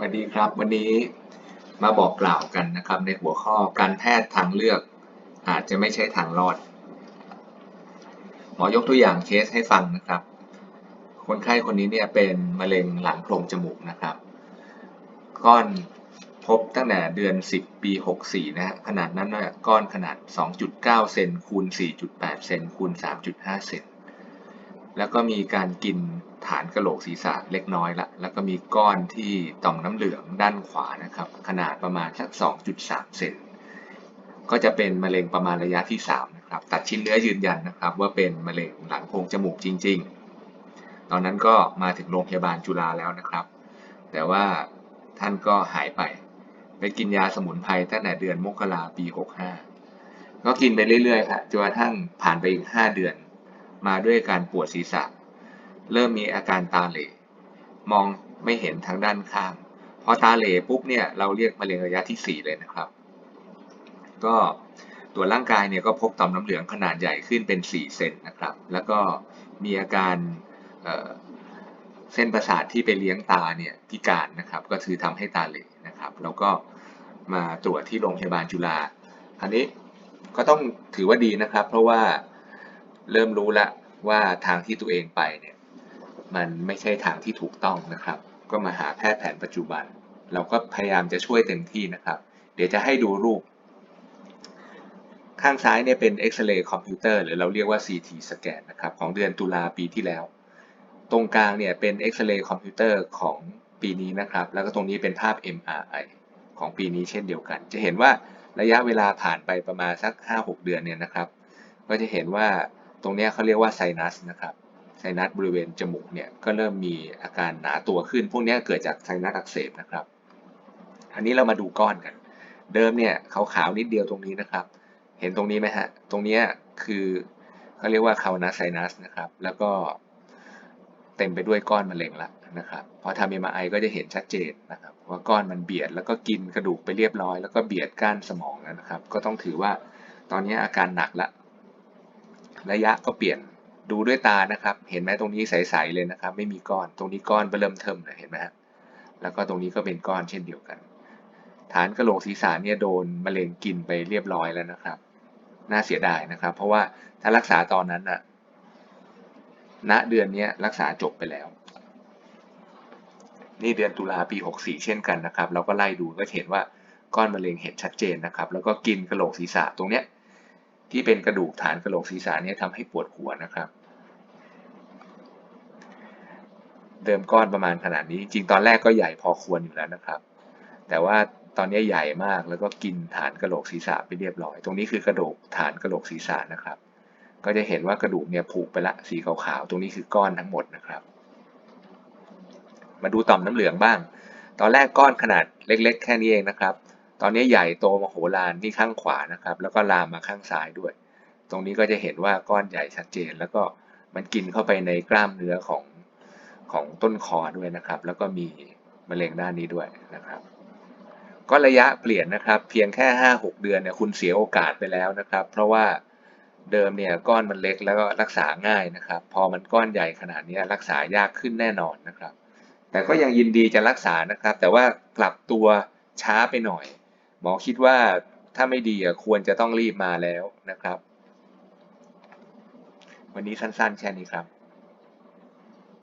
วัสดีครับ วันนี้มาบอกกล่าวกันนะครับ ในหัวข้อการแพทย์ทางเลือกอาจจะไม่ใช่ทางรอด หมอยกตัวอย่างเคสให้ฟังนะครับ คนไข้คนนี้เนี่ยเป็นมะเร็งหลังโพรงจมูกนะครับ ก้อนพบตั้งแต่เดือน 10 ปี 64 นะฮะขนาดนั้นนะก้อนขนาด 2.9 เซนคูณ4.8 เซนคูณ3.5 เซน แล้วก็มีการกินฐานกระโหลกศีรษะเล็กน้อยละ แล้วก็มีก้อนที่ต่อมน้ำเหลืองด้านขวานะครับ ขนาดประมาณสัก 2.3 เซน ก็จะเป็นมะเร็งประมาณระยะที่ 3 นะครับ ตัดชิ้นเนื้อยืนยันนะครับ ว่าเป็นมะเร็งหลังโพรงจมูกจริง ๆ ตอนนั้นก็มาถึงโรงพยาบาลจุฬาแล้วนะครับ แต่ว่าท่านก็หายไป ไปกินยาสมุนไพรตั้งแต่เดือนมกราปี 65 ก็กินไปเรื่อยๆครับจนกระทั่งผ่านไปอีก 5 เดือน มาด้วยการปวดศีรษะ เริ่มมีอาการตาเหลมองไม่เห็นทางด้านข้างพอตาเหลปุ๊บเนี่ยเราเรียกมะเร็งระยะที่ 4 เลยนะครับ ก็ตรวร่างกายเนี่ยก็พบต่อมน้ำเหลืองขนาดใหญ่ขึ้นเป็น 4 เซนนะครับ แล้วก็มีอาการเเส้นประสาทที่ไปเลี้ยงตาเนี่ยพิการนะครับ ก็คือทำให้ตาเหลนะครับ แล้วก็มาตรวจที่โรงพยาบาลจุฬาอันนี้ก็ต้องถือว่าดีนะครับ เพราะว่าเริ่มรู้แล้ว ว่าทางที่ตัวเองไปเนี่ยมันไม่ใช่ทางที่ถูกต้องนะครับ ก็มาหาแพทย์แผนปัจจุบัน เราก็พยายามจะช่วยเต็มที่นะครับ เดี๋ยวจะให้ดูรูป ข้างซ้ายเนี่ยเป็นเอ็กซเรย์คอมพิวเตอร์หรือเราเรียกว่า CT สแกนนะครับของเดือนตุลาปีที่แล้ว ตรงกลางเนี่ยเป็นเอ็กซเรย์คอมพิวเตอร์ของปีนี้นะครับ แล้วก็ตรงนี้เป็นภาพ MRI ของปีนี้เช่นเดียวกัน จะเห็นว่าระยะเวลาผ่านไปประมาณสัก 5-6 เดือนเนี่ยนะครับ ก็จะเห็นว่า ตรงนี้เขาเรียกว่าไซนัสนะครับไซนัสบริเวณจมูกเนี่ยก็เริ่มมีอาการหนาตัวขึ้น พวกนี้เกิดจากไซนัสอักเสบนะครับ อันนี้เรามาดูก้อนกัน เดิมเนี่ยขาวๆนิดเดียวตรงนี้นะครับ เห็นตรงนี้ไหมฮะ ตรงนี้คือเขาเรียกว่าคาวนาไซนัสนะครับ แล้วก็เต็มไปด้วยก้อนมะเร็งละนะครับ พอทำเอ็มไอก็จะเห็นชัดเจนนะครับว่าก้อนมันเบียดแล้วก็กินกระดูกไปเรียบร้อย แล้วก็เบียดก้านสมองนะครับ ก็ต้องถือว่าตอนนี้อาการหนักละ ระยะก็เปลี่ยนดูด้วยตานะครับ เห็นไหมตรงนี้ใสๆเลยนะครับ ไม่มีก้อน ตรงนี้ก้อนเริ่มเทิมเลยเห็นไหมฮะแล้วก็ตรงนี้ก็เป็นก้อนเช่นเดียวกัน ฐานกระโหลกศีรษะเนี่ยโดนมะเร็งกินไปเรียบร้อยแล้วนะครับ น่าเสียดายนะครับ เพราะว่าถ้ารักษาตอนนั้นนะณเดือนนี้รักษาจบไปแล้ว นี่เดือนตุลาปี 64 เช่นกันนะครับ เราก็ไล่ดูก็เห็นว่าก้อนมะเร็งเห็นชัดเจนนะครับ แล้วก็กินกระโหลกศีรษะตรงเนี้ย ที่เป็นกระดูกฐานกระโหลกศีรษะเนี่ยทำให้ปวดหัวนะครับ เดิมก้อนประมาณขนาดนี้ จริงตอนแรกก็ใหญ่พอควรอยู่แล้วนะครับ แต่ว่าตอนนี้ใหญ่มากแล้วก็กินฐานกระโหลกศีรษะไปเรียบร้อย ตรงนี้คือกระดูกฐานกระโหลกศีรษะนะครับ ก็จะเห็นว่ากระดูกเนี่ยผุไปละสีขาวๆตรงนี้คือก้อนทั้งหมดนะครับ มาดูต่อมน้ำเหลืองบ้าง ตอนแรกก้อนขนาดเล็ก ๆ แค่นี้เองนะครับ ตอนนี้ใหญ่โตมโหฬารที่ข้างขวานะครับ แล้วก็ลามมาข้างซ้ายด้วย ตรงนี้ก็จะเห็นว่าก้อนใหญ่ชัดเจน แล้วก็มันกินเข้าไปในกล้ามเนื้อของของต้นคอด้วยนะครับ แล้วก็มีมะเร็งด้านนี้ด้วยนะครับก็ระยะเปลี่ยนนะครับเพียงแค่ห้าหกเดือนเนี่ยคุณเสียโอกาสไปแล้วนะครับ เพราะว่าเดิมเนี่ยก้อนมันเล็กแล้วก็รักษาง่ายนะครับ พอมันก้อนใหญ่ขนาดนี้รักษายากขึ้นแน่นอนนะครับ แต่ก็ยังยินดีจะรักษานะครับ แต่ว่ากลับตัวช้าไปหน่อย หมอคิดว่าถ้าไม่ดีควรจะต้องรีบมาแล้วนะครับ วันนี้สั้นๆแค่นี้ครับ